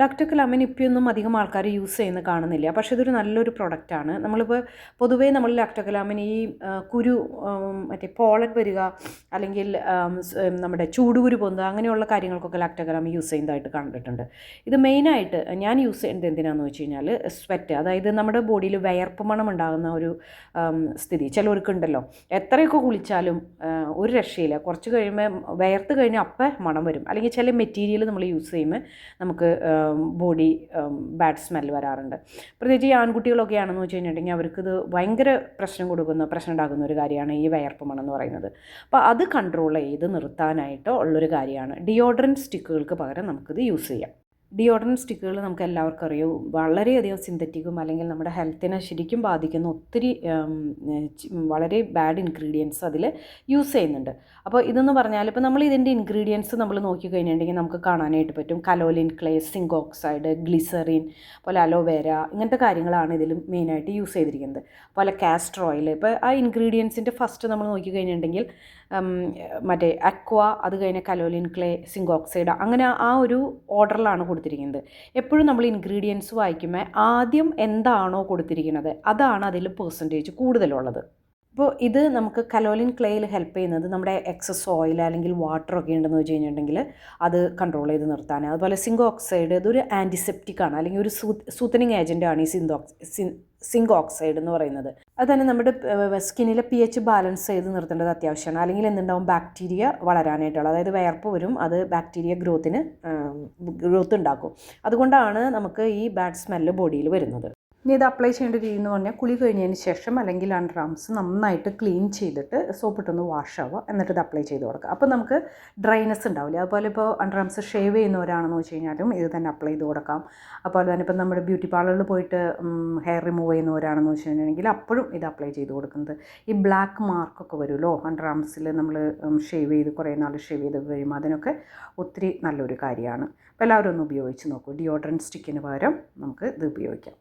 ലാക്ടോക്കലാമിൻ ഇപ്പോഴൊന്നും അധികം ആൾക്കാർ യൂസ് ചെയ്യുന്ന കാണുന്നില്ല. പക്ഷേ ഇതൊരു നല്ലൊരു പ്രൊഡക്റ്റാണ് നമ്മളിപ്പോൾ പൊതുവേ നമ്മൾ ലാക്ടോക്കലാമിൻ ഈ കുരു മറ്റേ പോളൻ വരിക അല്ലെങ്കിൽ നമ്മുടെ ചൂടുകുരു പൊന്തുക അങ്ങനെയുള്ള കാര്യങ്ങൾക്കൊക്കെ ലാക്ടോക്കലാമിൻ യൂസ് ചെയ്യുന്നതായിട്ട് കണ്ടിട്ടുണ്ട്. ഇത് മെയിനായിട്ട് ഞാൻ യൂസ് ചെയ്യുന്നത് എന്തിനാണെന്ന് വെച്ച് കഴിഞ്ഞാൽ സ്വെറ്റ് അതായത് നമ്മുടെ ബോഡിയിൽ വയർപ്പ് മണം ഉണ്ടാകുന്ന ഒരു സ്ഥിതി. ചിലവർക്കുണ്ടല്ലോ എത്രയൊക്കെ കുളിച്ചാലും ഒരു രക്ഷയില്ല. കുറച്ച് കഴിയുമ്പോൾ വയർത്ത് കഴിഞ്ഞാൽ അപ്പം മണം വരും. അല്ലെങ്കിൽ ചില മെറ്റീരിയൽ നമ്മൾ യൂസ് ചെയ്യുമ്പോൾ നമുക്ക് ബോഡി ബാഡ് സ്മെൽ വരാറുണ്ട്. പ്രത്യേകിച്ച് ഈ ആൺകുട്ടികളൊക്കെ ആണെന്ന് വെച്ച് കഴിഞ്ഞിട്ടുണ്ടെങ്കിൽ അവർക്കിത് ഭയങ്കര പ്രശ്നം കൊടുക്കുന്ന പ്രശ്നം ഉണ്ടാകുന്ന ഒരു കാര്യമാണ് ഈ വയർപ്പ് മണം എന്ന് പറയുന്നത്. അപ്പോൾ അത് കൺട്രോൾ ചെയ്ത് നിർത്താനായിട്ട് ഉള്ളൊരു കാര്യമാണ്. ഡിയോഡ്രന്റ് സ്റ്റിക്കുകൾക്ക് പകരം നമുക്കിത് യൂസ് ചെയ്യാം. ഡിയോഡ്രന്റ് സ്റ്റിക്കുകൾ നമുക്ക് എല്ലാവർക്കും അറിയൂ. വളരെയധികം സിന്തറ്റിക്കും അല്ലെങ്കിൽ നമ്മുടെ ഹെൽത്തിനെ ശരിക്കും ബാധിക്കുന്ന ഒത്തിരി വളരെ ബാഡ് ഇൻഗ്രീഡിയൻസ് അതിൽ യൂസ് ചെയ്യുന്നുണ്ട്. അപ്പോൾ ഇതെന്ന് പറഞ്ഞാൽ ഇപ്പോൾ നമ്മൾ ഇതിന്റെ ഇൻഗ്രീഡിയൻസ് നമ്മൾ നോക്കിക്കഴിഞ്ഞിട്ടുണ്ടെങ്കിൽ നമുക്ക് കാണാനായിട്ട് പറ്റും. Kaolin clay zinc oxide glycerin പോലെ അലോവേര ഇങ്ങനത്തെ കാര്യങ്ങളാണ് ഇതിൽ മെയിനായിട്ട് യൂസ് ചെയ്തിരിക്കുന്നത്. പോലെ കാസ്റ്റർ ഓയിൽ ഇപ്പോൾ ആ ഇൻഗ്രീഡിയൻസിന്റെ ഫസ്റ്റ് നമ്മൾ നോക്കിക്കഴിഞ്ഞിട്ടുണ്ടെങ്കിൽ മറ്റേ അക്വ അത് കഴിഞ്ഞ കലോലിൻ ക്ലേ സിങ്ക് ഓക്സൈഡ് അങ്ങനെ ആ ഒരു ഓർഡറിലാണ് കൊടുത്തിരിക്കുന്നത്. എപ്പോഴും നമ്മൾ ഇൻഗ്രീഡിയൻസ് വായിക്കുമ്പോൾ ആദ്യം എന്താണോ കൊടുത്തിരിക്കുന്നത് അതാണ് അതിൽ പേഴ്സന്റേജ് കൂടുതലുള്ളത്. അപ്പോൾ ഇത് നമുക്ക് കലോലിൻ ക്ലേയിൽ ഹെൽപ്പ് ചെയ്യുന്നത് നമ്മുടെ എക്സസ് ഓയിൽ അല്ലെങ്കിൽ വാട്ടർ ഒക്കെ ഉണ്ടെന്ന് വെച്ച് കഴിഞ്ഞിട്ടുണ്ടെങ്കിൽ അത് കൺട്രോൾ ചെയ്ത് നിർത്താൻ അതുപോലെ സിങ്ക് ഓക്സൈഡ് ഇതൊരു ആന്റിസെപ്റ്റിക് ആണ്. അല്ലെങ്കിൽ ഒരു സൂത്തനിങ് ഏജന്റ് ആണ് ഈ സിന്തോക്സ് സിങ്ക് ഓക്സൈഡ് എന്ന് പറയുന്നത്. അത് തന്നെ നമ്മുടെ സ്കിന്നിലെ പി എച്ച് ബാലൻസ് ചെയ്ത് നിർത്തേണ്ടത് അത്യാവശ്യമാണ്. അല്ലെങ്കിൽ എന്തുണ്ടാവും? ബാക്ടീരിയ വളരാനായിട്ടുള്ള അതായത് വയർപ്പ് വരും അത് ബാക്ടീരിയ ഗ്രോത്തിന് ഗ്രോത്ത് ഉണ്ടാക്കും. അതുകൊണ്ടാണ് നമുക്ക് ഈ ബാഡ് സ്മെല്ല് ബോഡിയിൽ വരുന്നത്. ഇനി ഇത് അപ്ലൈ ചെയ്യേണ്ട രീതി എന്ന് പറഞ്ഞാൽ കുളി കഴിഞ്ഞതിന് ശേഷം അല്ലെങ്കിൽ അണ്ടർ ആംസ് നന്നായിട്ട് ക്ലീൻ ചെയ്തിട്ട് സോപ്പിട്ടൊന്ന് വാഷ് ആവുക. എന്നിട്ട് ഇത് അപ്ലൈ ചെയ്ത് കൊടുക്കുക. അപ്പോൾ നമുക്ക് ഡ്രൈനസ് ഉണ്ടാവില്ല? അതുപോലെ ഇപ്പോൾ അണ്ടർ ആംസ് ഷേവ് ചെയ്യുന്നവരാണെന്ന് വെച്ച് കഴിഞ്ഞാലും ഇത് തന്നെ അപ്ലൈ ചെയ്ത് കൊടുക്കാം. അതുപോലെ തന്നെ ഇപ്പം നമ്മുടെ ബ്യൂട്ടി പാർലറിൽ പോയിട്ട് ഹെയർ റിമൂവ് ചെയ്യുന്നവരാണെന്ന് വെച്ച് കഴിഞ്ഞിട്ടുണ്ടെങ്കിൽ അപ്പോഴും ഇത് അപ്ലൈ ചെയ്ത് കൊടുക്കുന്നത്. ഈ ബ്ലാക്ക് മാർക്കൊക്കെ വരുമല്ലോ? അണ്ടർ ആംസിൽ നമ്മൾ ഷേവ് ചെയ്ത് കുറേ നാൾ ഷേവ് ചെയ്ത് കഴിയുമ്പോൾ അതിനൊക്കെ ഒത്തിരി നല്ലൊരു കാര്യമാണ്. അപ്പോൾ എല്ലാവരും ഒന്ന് ഉപയോഗിച്ച് നോക്കൂ. ഡിയോഡ്രന്റ് സ്റ്റിക്കിന് പകരം നമുക്ക് ഇത് ഉപയോഗിക്കാം.